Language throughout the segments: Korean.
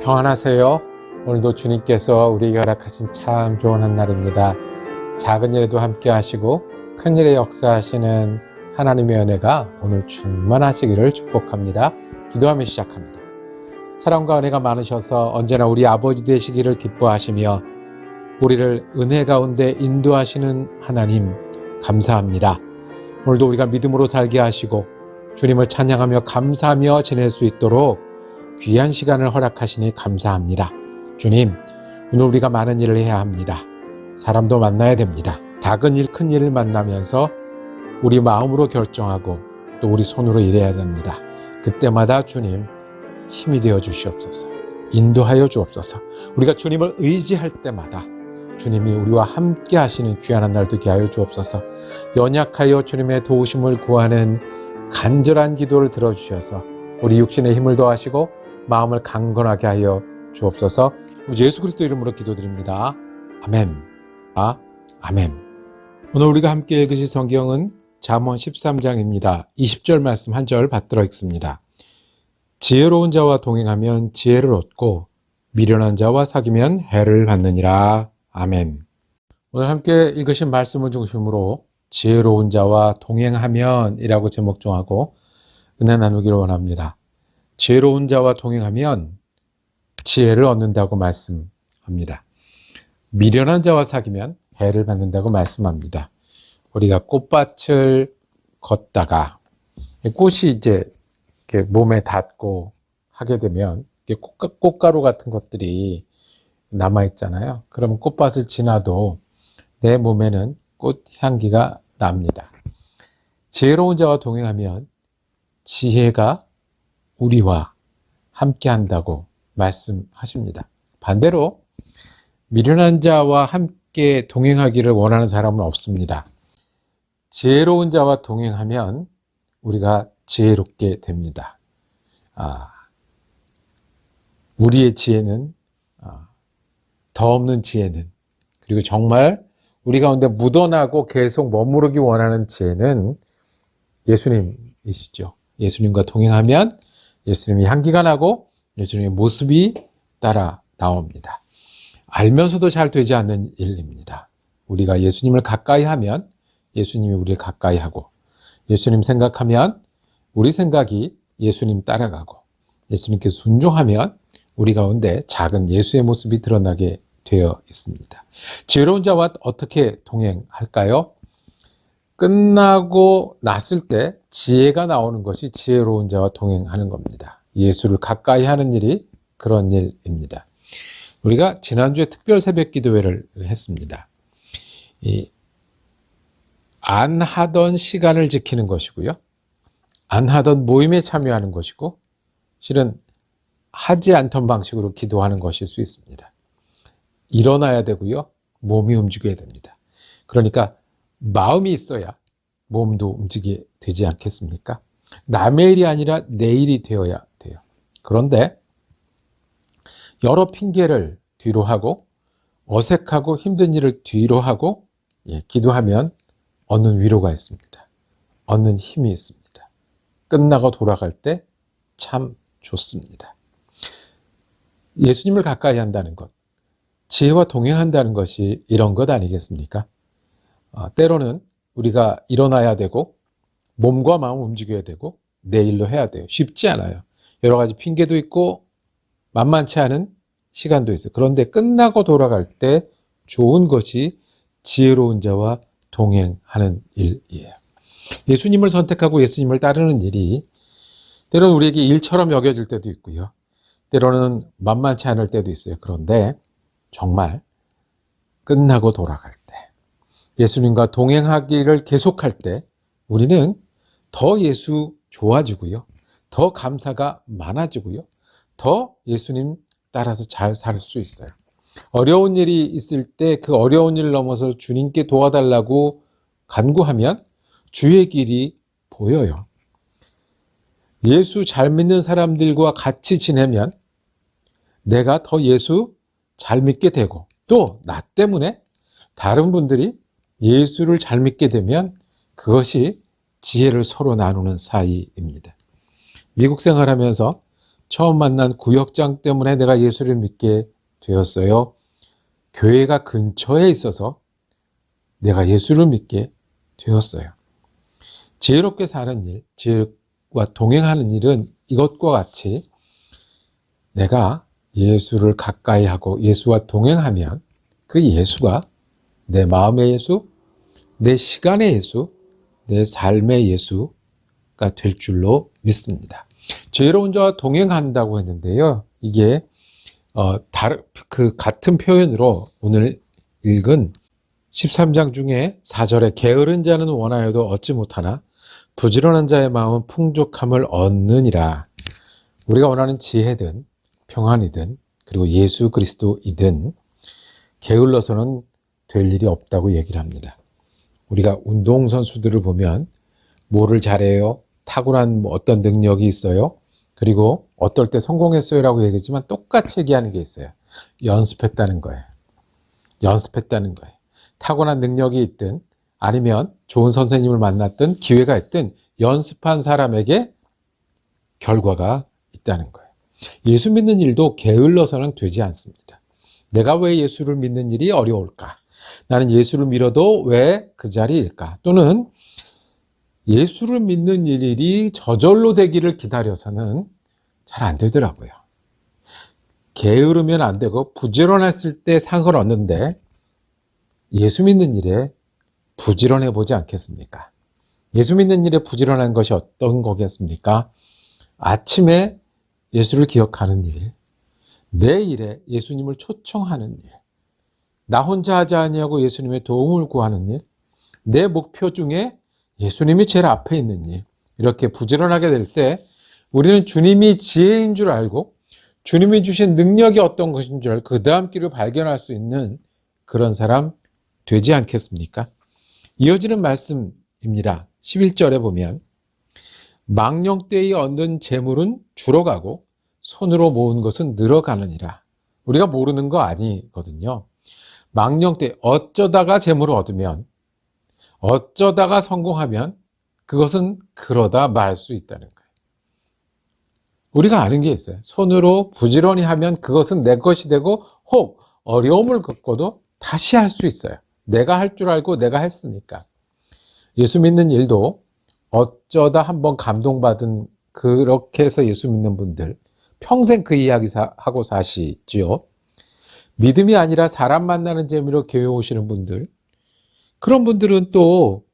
평안하세요. 오늘도 주님께서 우리에게 허락하신 참 좋은 한 날입니다. 작은 일에도 함께 하시고 큰 일에 역사하시는 하나님의 은혜가 오늘 충만하시기를 축복합니다. 기도하며 시작합니다. 사랑과 은혜가 많으셔서 언제나 우리 아버지 되시기를 기뻐하시며 우리를 은혜 가운데 인도하시는 하나님 감사합니다. 오늘도 우리가 믿음으로 살게 하시고 주님을 찬양하며 감사하며 지낼 수 있도록 귀한 시간을 허락하시니 감사합니다. 주님, 오늘 우리가 많은 일을 해야 합니다. 사람도 만나야 됩니다. 작은 일, 큰 일을 만나면서 우리 마음으로 결정하고 또 우리 손으로 일해야 됩니다. 그때마다 주님 힘이 되어 주시옵소서. 인도하여 주옵소서. 우리가 주님을 의지할 때마다 주님이 우리와 함께 하시는 귀한 한날 되게 하여 주옵소서. 연약하여 주님의 도우심을 구하는 간절한 기도를 들어주셔서 우리 육신의 힘을 더하시고 마음을 강건하게 하여 주옵소서. 우리 예수 그리스도 이름으로 기도드립니다. 아멘. 아, 아멘. 오늘 우리가 함께 읽으실 성경은 잠언 13장입니다. 20절 말씀 한 절 받들어 읽습니다. 지혜로운 자와 동행하면 지혜를 얻고 미련한 자와 사귀면 해를 받느니라. 아멘. 오늘 함께 읽으신 말씀을 중심으로 지혜로운 자와 동행하면이라고 제목 정하고 은혜 나누기를 원합니다. 지혜로운 자와 동행하면 지혜를 얻는다고 말씀합니다. 미련한 자와 사귀면 해를 받는다고 말씀합니다. 우리가 꽃밭을 걷다가 꽃이 이제 몸에 닿고 하게 되면 꽃가, 꽃가루 같은 것들이 남아 있잖아요. 그럼 꽃밭을 지나도 내 몸에는 꽃 향기가 납니다. 지혜로운 자와 동행하면 지혜가 우리와 함께 한다고 말씀하십니다. 반대로 미련한 자와 함께 동행하기를 원하는 사람은 없습니다. 지혜로운 자와 동행하면 우리가 지혜롭게 됩니다. 아, 우리의 지혜는 아, 더 없는 지혜는 그리고 정말 우리 가운데 묻어나고 계속 머무르기 원하는 지혜는 예수님이시죠. 예수님과 동행하면 예수님이 향기가 나고 예수님의 모습이 따라 나옵니다. 알면서도 잘 되지 않는 일입니다. 우리가 예수님을 가까이 하면 예수님이 우리를 가까이 하고 예수님 생각하면 우리 생각이 예수님 따라가고 예수님께 순종하면 우리 가운데 작은 예수의 모습이 드러나게 되어 있습니다. 지혜로운 자와 어떻게 동행할까요? 끝나고 났을 때 지혜가 나오는 것이 지혜로운 자와 동행하는 겁니다. 예수를 가까이 하는 일이 그런 일입니다. 우리가 지난주에 특별 새벽 기도회를 했습니다. 이, 안 하던 시간을 지키는 것이고요. 안 하던 모임에 참여하는 것이고, 실은 하지 않던 방식으로 기도하는 것일 수 있습니다. 일어나야 되고요. 몸이 움직여야 됩니다. 그러니까 마음이 있어야 몸도 움직이게 되지 않겠습니까? 남의 일이 아니라 내 일이 되어야 돼요. 그런데 여러 핑계를 뒤로 하고 어색하고 힘든 일을 뒤로 하고 예, 기도하면 얻는 위로가 있습니다. 얻는 힘이 있습니다. 끝나고 돌아갈 때 참 좋습니다. 예수님을 가까이 한다는 것, 지혜와 동행한다는 것이 이런 것 아니겠습니까? 어, 때로는 우리가 일어나야 되고 몸과 마음 움직여야 되고 내 일로 해야 돼요. 쉽지 않아요. 여러 가지 핑계도 있고 만만치 않은 시간도 있어요. 그런데 끝나고 돌아갈 때 좋은 것이 지혜로운 자와 동행하는 일이에요. 예수님을 선택하고 예수님을 따르는 일이 때로는 우리에게 일처럼 여겨질 때도 있고요. 때로는 만만치 않을 때도 있어요. 그런데 정말 끝나고 돌아갈 때 예수님과 동행하기를 계속할 때 우리는 더 예수 좋아지고요. 더 감사가 많아지고요. 더 예수님 따라서 잘 살 수 있어요. 어려운 일이 있을 때 그 어려운 일을 넘어서 주님께 도와달라고 간구하면 주의 길이 보여요. 예수 잘 믿는 사람들과 같이 지내면 내가 더 예수 잘 믿게 되고 또 나 때문에 다른 분들이 예수를 잘 믿게 되면 그것이 지혜를 서로 나누는 사이입니다. 미국 생활하면서 처음 만난 구역장 때문에 내가 예수를 믿게 되었어요. 교회가 근처에 있어서 내가 예수를 믿게 되었어요. 지혜롭게 사는 일, 지혜와 동행하는 일은 이것과 같이 내가 예수를 가까이 하고 예수와 동행하면 그 예수가 내 마음의 예수, 내 시간의 예수, 내 삶의 예수가 될 줄로 믿습니다. 지혜로운 자와 동행한다고 했는데요. 이게 어, 다른 그 같은 표현으로 오늘 읽은 13장 중에 4절에 게으른 자는 원하여도 얻지 못하나 부지런한 자의 마음은 풍족함을 얻느니라. 우리가 원하는 지혜든 평안이든 그리고 예수 그리스도이든 게을러서는 될 일이 없다고 얘기를 합니다. 우리가 운동선수들을 보면 뭐를 잘해요? 타고난 뭐 어떤 능력이 있어요? 그리고 어떨 때 성공했어요 라고 얘기했지만 똑같이 얘기하는 게 있어요. 연습했다는 거예요. 연습했다는 거예요. 타고난 능력이 있든 아니면 좋은 선생님을 만났든 기회가 있든 연습한 사람에게 결과가 있다는 거예요. 예수 믿는 일도 게을러서는 되지 않습니다. 내가 왜 예수를 믿는 일이 어려울까? 나는 예수를 믿어도 왜 그 자리일까? 또는 예수를 믿는 일이 저절로 되기를 기다려서는 잘 안 되더라고요. 게으르면 안 되고 부지런했을 때 상을 얻는데 예수 믿는 일에 부지런해 보지 않겠습니까? 예수 믿는 일에 부지런한 것이 어떤 거겠습니까? 아침에 예수를 기억하는 일, 내 일에 예수님을 초청하는 일, 나 혼자 하지 아니하고 예수님의 도움을 구하는 일, 내 목표 중에 예수님이 제일 앞에 있는 일, 이렇게 부지런하게 될 때 우리는 주님이 지혜인 줄 알고 주님이 주신 능력이 어떤 것인 줄 알고 그 다음 길을 발견할 수 있는 그런 사람 되지 않겠습니까? 이어지는 말씀입니다. 11절에 보면 망령 때에 얻는 재물은 줄어가고 손으로 모은 것은 늘어가느니라. 우리가 모르는 거 아니거든요. 망령 때 어쩌다가 재물을 얻으면 어쩌다가 성공하면 그것은 그러다 말 수 있다는 거예요. 우리가 아는 게 있어요. 손으로 부지런히 하면 그것은 내 것이 되고 혹 어려움을 겪고도 다시 할 수 있어요. 내가 할 줄 알고 내가 했으니까. 예수 믿는 일도 어쩌다 한번 감동받은 그렇게 해서 예수 믿는 분들 평생 그 이야기 하고 사시지요. 믿음이 아니라 사람 만나는 재미로 교회 오시는 분들 그런 분들은 또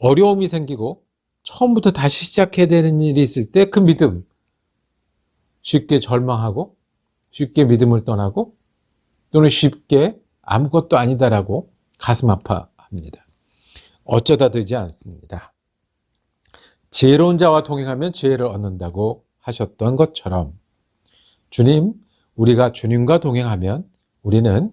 어려움이 생기고 처음부터 다시 시작해야 되는 일이 있을 때 그 믿음 쉽게 절망하고 쉽게 믿음을 떠나고 또는 쉽게 아무것도 아니다라고 가슴 아파합니다. 어쩌다 되지 않습니다. 지혜로운 자와 동행하면 지혜를 얻는다고 하셨던 것처럼 주님, 우리가 주님과 동행하면 우리는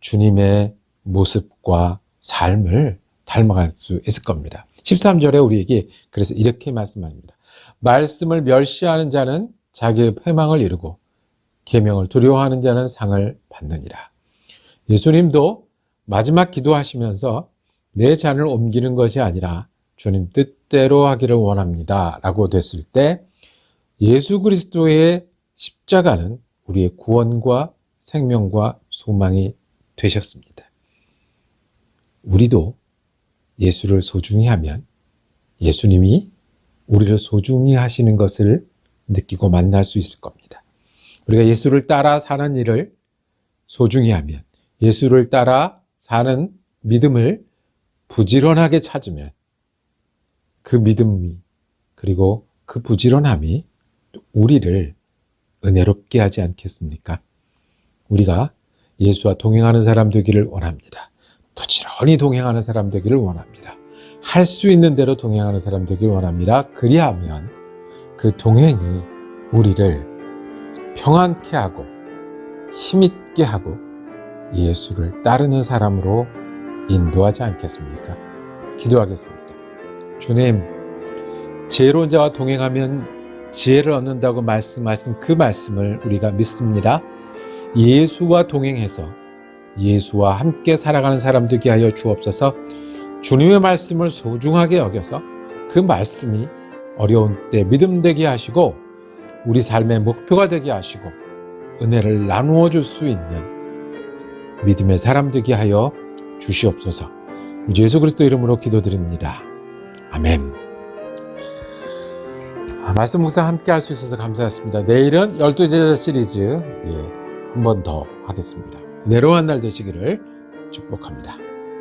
주님의 모습과 삶을 닮아갈 수 있을 겁니다. 13절에 우리에게 그래서 이렇게 말씀합니다. 말씀을 멸시하는 자는 자기의 회망을 이루고 계명을 두려워하는 자는 상을 받느니라. 예수님도 마지막 기도하시면서 내 잔을 옮기는 것이 아니라 주님 뜻대로 하기를 원합니다. 라고 됐을 때 예수 그리스도의 십자가는 우리의 구원과 생명과 소망이 되셨습니다. 우리도 예수를 소중히 하면 예수님이 우리를 소중히 하시는 것을 느끼고 만날 수 있을 겁니다. 우리가 예수를 따라 사는 일을 소중히 하면 예수를 따라 사는 믿음을 부지런하게 찾으면 그 믿음이 그리고 그 부지런함이 우리를 은혜롭게 하지 않겠습니까? 우리가 예수와 동행하는 사람 되기를 원합니다. 부지런히 동행하는 사람 되기를 원합니다. 할 수 있는 대로 동행하는 사람 되기를 원합니다. 그리하면 그 동행이 우리를 평안케 하고 힘있게 하고 예수를 따르는 사람으로 인도하지 않겠습니까? 기도하겠습니다. 주님, 지혜로운 자와 동행하면 지혜를 얻는다고 말씀하신 그 말씀을 우리가 믿습니다. 예수와 동행해서 예수와 함께 살아가는 사람 되게 하여 주옵소서 주님의 말씀을 소중하게 여겨서 그 말씀이 어려운 때 믿음 되게 하시고 우리 삶의 목표가 되게 하시고 은혜를 나누어 줄 수 있는 믿음의 사람 되게 하여 주시옵소서. 우리 예수 그리스도 이름으로 기도드립니다. 아멘. 아, 말씀 묵상 함께 할 수 있어서 감사했습니다. 내일은 열두 제자 시리즈 예, 한 번 더 하겠습니다. 내로한 날 되시기를 축복합니다.